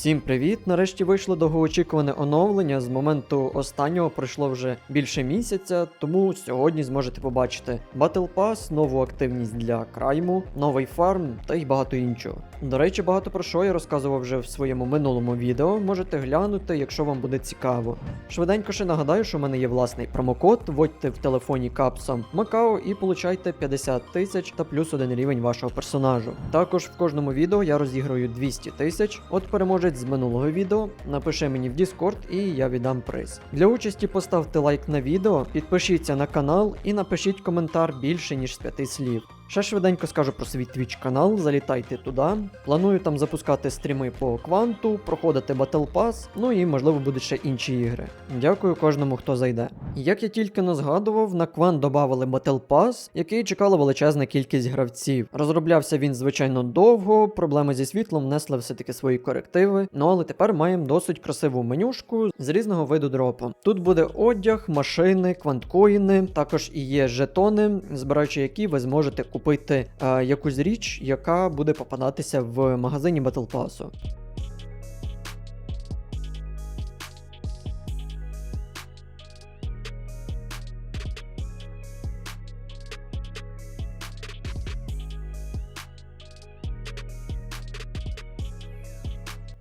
Всім привіт! Нарешті вийшло довгоочікуване оновлення. З моменту останнього пройшло вже більше місяця, тому сьогодні зможете побачити Battle Pass, нову активність для крайму, новий фарм та й багато іншого. До речі, багато про що я розказував вже в своєму минулому відео. Можете глянути, якщо вам буде цікаво. Швиденько ще нагадаю, що в мене є власний промокод. Вводьте в телефоні капсом Макао і получайте 50 тисяч та плюс один рівень вашого персонажу. Також в кожному відео я розіграю 200 тисяч. От переможець з минулого відео напиши мені в Discord і я віддам приз. Для участі поставте лайк на відео, підпишіться на канал і напишіть коментар більше ніж з 5 слів. Ще швиденько скажу про свій Twitch канал, залітайте туди. Планую там запускати стріми по кванту, проходити Battle Pass, ну і можливо будуть ще інші ігри. Дякую кожному, хто зайде. Як я тільки не згадував, на квант додали Battle Pass, який чекала величезна кількість гравців. Розроблявся він, звичайно, довго, проблеми зі світлом внесли все-таки свої корективи. Ну але тепер маємо досить красиву менюшку з різного виду дропу. Тут буде одяг, машини, кванткоїни, також і є жетони, збираючи які ви зможете купити е, якусь річ, яка буде попадатися в магазині Battle Pass.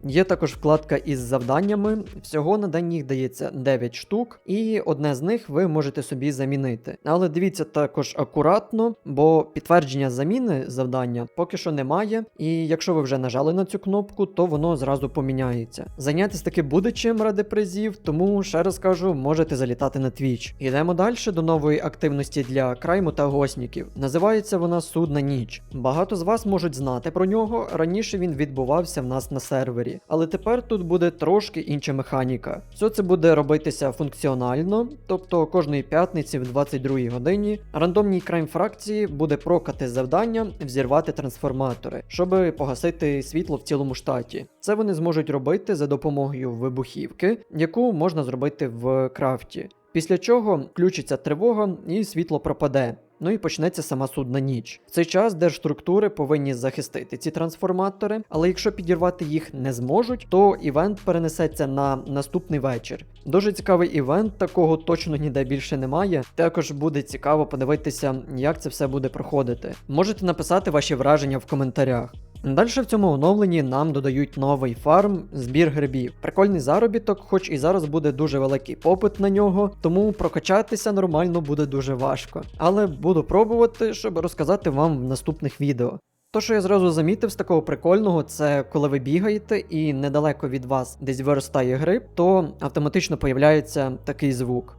Є також вкладка із завданнями. Всього на день їх дається 9 штук, і одне з них ви можете собі замінити. Але дивіться також акуратно, бо підтвердження заміни завдання поки що немає. І якщо ви вже нажали на цю кнопку, то воно зразу поміняється. Зайнятися таки буде чим ради призів, тому ще раз кажу, можете залітати на Twitch. Йдемо далі до нової активності для крайму та госніків. Називається вона Судна ніч. Багато з вас можуть знати про нього. Раніше він відбувався в нас на сервері але тепер тут буде трошки інша механіка. Все це буде робитися функціонально, тобто кожної п'ятниці в 22 годині рандомній крайм фракції буде прокати завдання взірвати трансформатори, щоб погасити світло в цілому штаті. Це вони зможуть робити за допомогою вибухівки, яку можна зробити в крафті. Після чого включиться тривога і світло пропаде. Ну і почнеться сама судна ніч. В цей час держструктури повинні захистити ці трансформатори, але якщо підірвати їх не зможуть, то івент перенесеться на наступний вечір. Дуже цікавий івент, такого точно ніде більше немає. Також буде цікаво подивитися, як це все буде проходити. Можете написати ваші враження в коментарях. Далі в цьому оновленні нам додають новий фарм, збір грибів. Прикольний заробіток, хоч і зараз буде дуже великий попит на нього, тому прокачатися нормально буде дуже важко. Але буду пробувати, щоб розказати вам в наступних відео. То, що я зразу замітив з такого прикольного, це коли ви бігаєте і недалеко від вас десь виростає гриб, то автоматично появляється такий звук.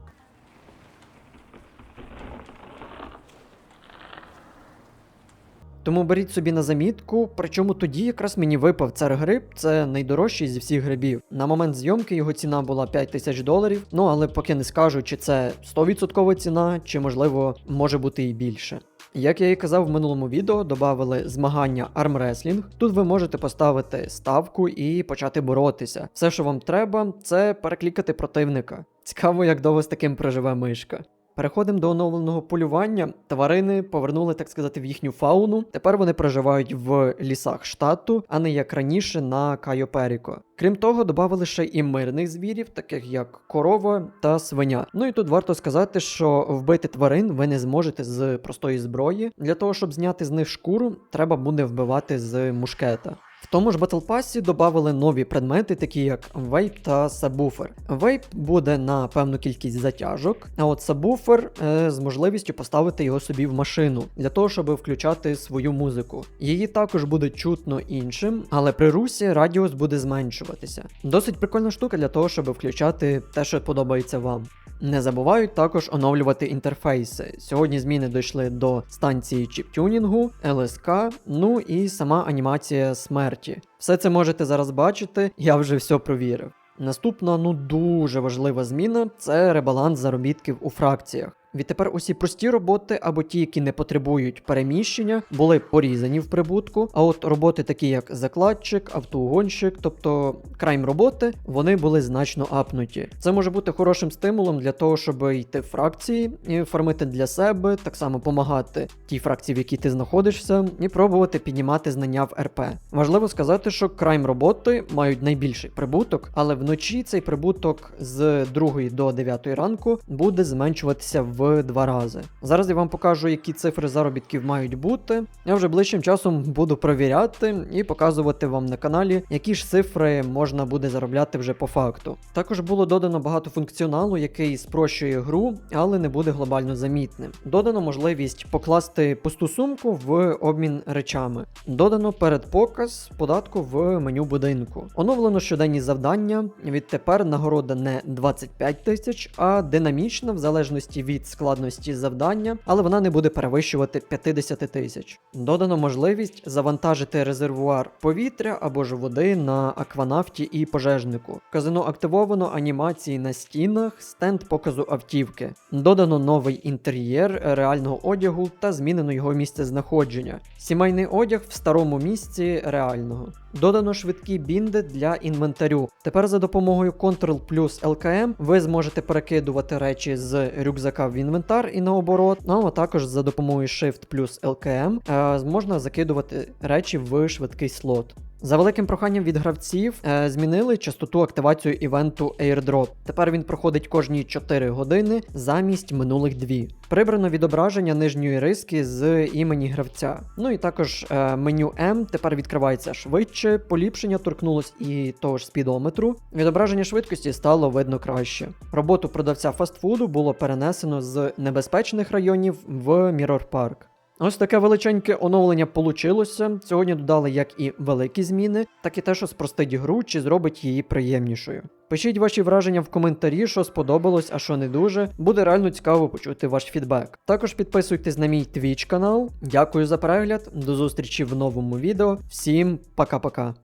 Тому беріть собі на замітку, причому тоді якраз мені випав цар гриб, це найдорожчий зі всіх грибів. На момент зйомки його ціна була 5 тисяч доларів, ну але поки не скажу, чи це 100% ціна, чи можливо може бути і більше. Як я і казав в минулому відео, додали змагання армреслінг. Тут ви можете поставити ставку і почати боротися. Все, що вам треба, це переклікати противника. Цікаво, як довго з таким проживе мишка. Переходимо до оновленого полювання. Тварини повернули, так сказати, в їхню фауну. Тепер вони проживають в лісах штату, а не як раніше на Кайо Періко. Крім того, додали ще і мирних звірів, таких як корова та свиня. Ну і тут варто сказати, що вбити тварин ви не зможете з простої зброї. Для того, щоб зняти з них шкуру, треба буде вбивати з мушкета. Тому ж Battle Pass додали нові предмети, такі як вейп та сабвуфер. Вейп буде на певну кількість затяжок, а от сабвуфер е, з можливістю поставити його собі в машину для того, щоб включати свою музику. Її також буде чутно іншим, але при русі радіус буде зменшуватися. Досить прикольна штука для того, щоб включати те, що подобається вам. Не забувають також оновлювати інтерфейси. Сьогодні зміни дійшли до станції чіптюнінгу, ЛСК, ну і сама анімація смерті. Все це можете зараз бачити, я вже все провірив. Наступна, ну дуже важлива зміна це ребаланс заробітків у фракціях. Відтепер усі прості роботи або ті, які не потребують переміщення, були порізані в прибутку. А от роботи, такі як закладчик, автоугонщик, тобто крайм роботи, вони були значно апнуті. Це може бути хорошим стимулом для того, щоб йти в фракції, і фармити для себе, так само допомагати тій фракції, в якій ти знаходишся, і пробувати піднімати знання в РП. Важливо сказати, що крайм роботи мають найбільший прибуток, але вночі цей прибуток з 2 до 9 ранку буде зменшуватися в два рази. Зараз я вам покажу, які цифри заробітків мають бути. Я вже ближчим часом буду провіряти і показувати вам на каналі, які ж цифри можна буде заробляти вже по факту. Також було додано багато функціоналу, який спрощує гру, але не буде глобально замітним. Додано можливість покласти пусту сумку в обмін речами. Додано передпоказ податку в меню будинку. Оновлено щоденні завдання. Відтепер нагорода не 25 тисяч, а динамічна в залежності від складності завдання, але вона не буде перевищувати 50 тисяч. Додано можливість завантажити резервуар повітря або ж води на акванавті і пожежнику. Казино активовано анімації на стінах, стенд показу автівки. Додано новий інтер'єр реального одягу та змінено його місце знаходження. Сімейний одяг в старому місці реального. Додано швидкі бінди для інвентарю. Тепер за допомогою Ctrl плюс LKM ви зможете перекидувати речі з рюкзака в інвентар і наоборот. Ну а також за допомогою Shift плюс LKM е, можна закидувати речі в швидкий слот. За великим проханням від гравців е, змінили частоту активацію івенту Airdrop. Тепер він проходить кожні 4 години замість минулих 2. Прибрано відображення нижньої риски з імені гравця. Ну і також е, меню М тепер відкривається швидше, поліпшення торкнулось і того ж спідометру. Відображення швидкості стало видно краще. Роботу продавця фастфуду було перенесено з небезпечних районів в Mirror Park. Ось таке величеньке оновлення получилося. Сьогодні додали як і великі зміни, так і те, що спростить гру чи зробить її приємнішою. Пишіть ваші враження в коментарі, що сподобалось, а що не дуже. Буде реально цікаво почути ваш фідбек. Також підписуйтесь на мій Twitch канал. Дякую за перегляд. До зустрічі в новому відео. Всім пока-пока.